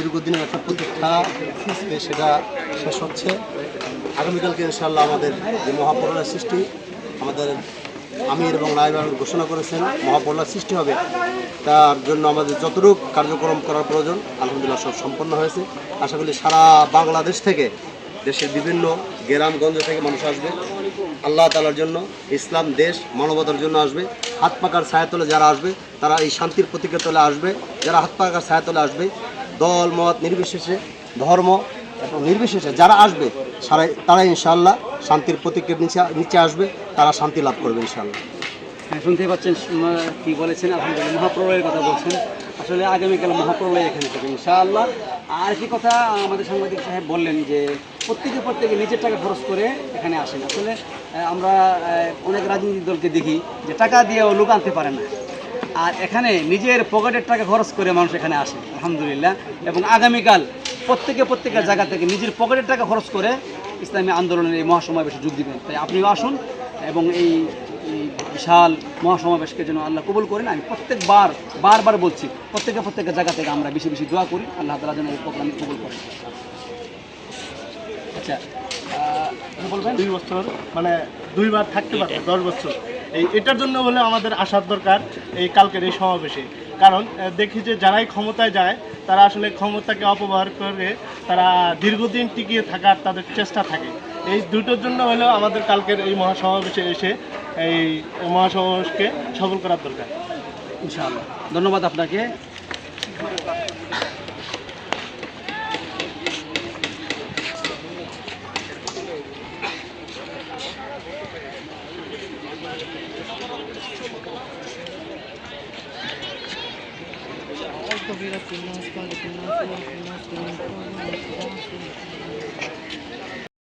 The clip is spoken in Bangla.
দীর্ঘদিনের একটা প্রতীক্ষা সেটা শেষ হচ্ছে। আগামীকালকে ইনশাল্লাহ আমাদের যে মহাপরণের সৃষ্টি, আমাদের আমির এবং আমির ঘোষণা করেছেন মহাপরণার সৃষ্টি হবে। তার জন্য আমাদের যতটুক কার্যক্রম করার প্রয়োজন, আলহামদুলিল্লাহ সব সম্পন্ন হয়েছে। আশা করি সারা বাংলাদেশ থেকে, দেশের বিভিন্ন গ্রামগঞ্জ থেকে মানুষ আসবে। আল্লাহ তালার জন্য ইসলাম, দেশ, মানবতার জন্য আসবে। হাত পাকার ছায়াতলে যারা আসবে, তারা এই শান্তির প্রতীকের তলে আসবে। যারা হাত পাকার ছায়াতলে আসবে দল, মত নির্বিশেষে, ধর্ম এবং নির্বিশেষে যারা আসবে সারা তারা ইনশাআল্লাহ শান্তির প্রতীকের নিচে নিচে আসবে, তারা শান্তি লাভ করবে ইনশাআল্লাহ। হ্যাঁ শুনতেই পাচ্ছেন কি বলেছেন? আলহামদুলিল্লাহ, মহাপ্রলয়ের কথা বলছেন। আসলে আগামীকাল মহাপ্রলয় এখানে থাকবে ইনশাআল্লাহ। আর কি কথা আমাদের সাংবাদিক সাহেব বললেন যে, প্রত্যেকে প্রত্যেকে নিজের টাকা খরচ করে এখানে আসেন। আসলে আমরা অনেক রাজনৈতিক দলকে দেখি যে টাকা দিয়েও লোক আনতে পারে না। আর এখানে নিজের পকেটের টাকা খরচ করে মানুষ এখানে আসে, আলহামদুলিল্লাহ। এবং আগামীকাল প্রত্যেকে প্রত্যেকের জায়গা থেকে নিজের পকেটের টাকা খরচ করে ইসলামী আন্দোলনের এই মহাসমাবেশে যোগ দিবেন। তাই আপনিও আসুন এবং এই বিশাল মহাসমাবেশকে যেন আল্লাহ কবুল করেন। আমি প্রত্যেকবার, বারবার বলছি, প্রত্যেকে প্রত্যেকের জায়গা থেকে আমরা বেশি বেশি দোয়া করি। আল্লাহ তালা যেন এই প্রোগ্রাম কবুল করেন। আচ্ছা বলবেন? দুই বছর মানে দুইবার থাকতে পারবে, দশ বছর। এই এটার জন্য হলে আমাদের আসার দরকার এই কালকের এই সমাবেশে। কারণ দেখি যে যারাই ক্ষমতায় যায়, তারা আসলে ক্ষমতাকে অপব্যবহার করে তারা দীর্ঘদিন টিকিয়ে থাকার তাদের চেষ্টা থাকে। এই দুটোর জন্য হলেও আমাদের কালকের এই মহাসমাবেশে এসে এই মহাসমাবেশকে সফল করার দরকার। ইনশাআল্লাহ। ধন্যবাদ আপনাকে। Ay,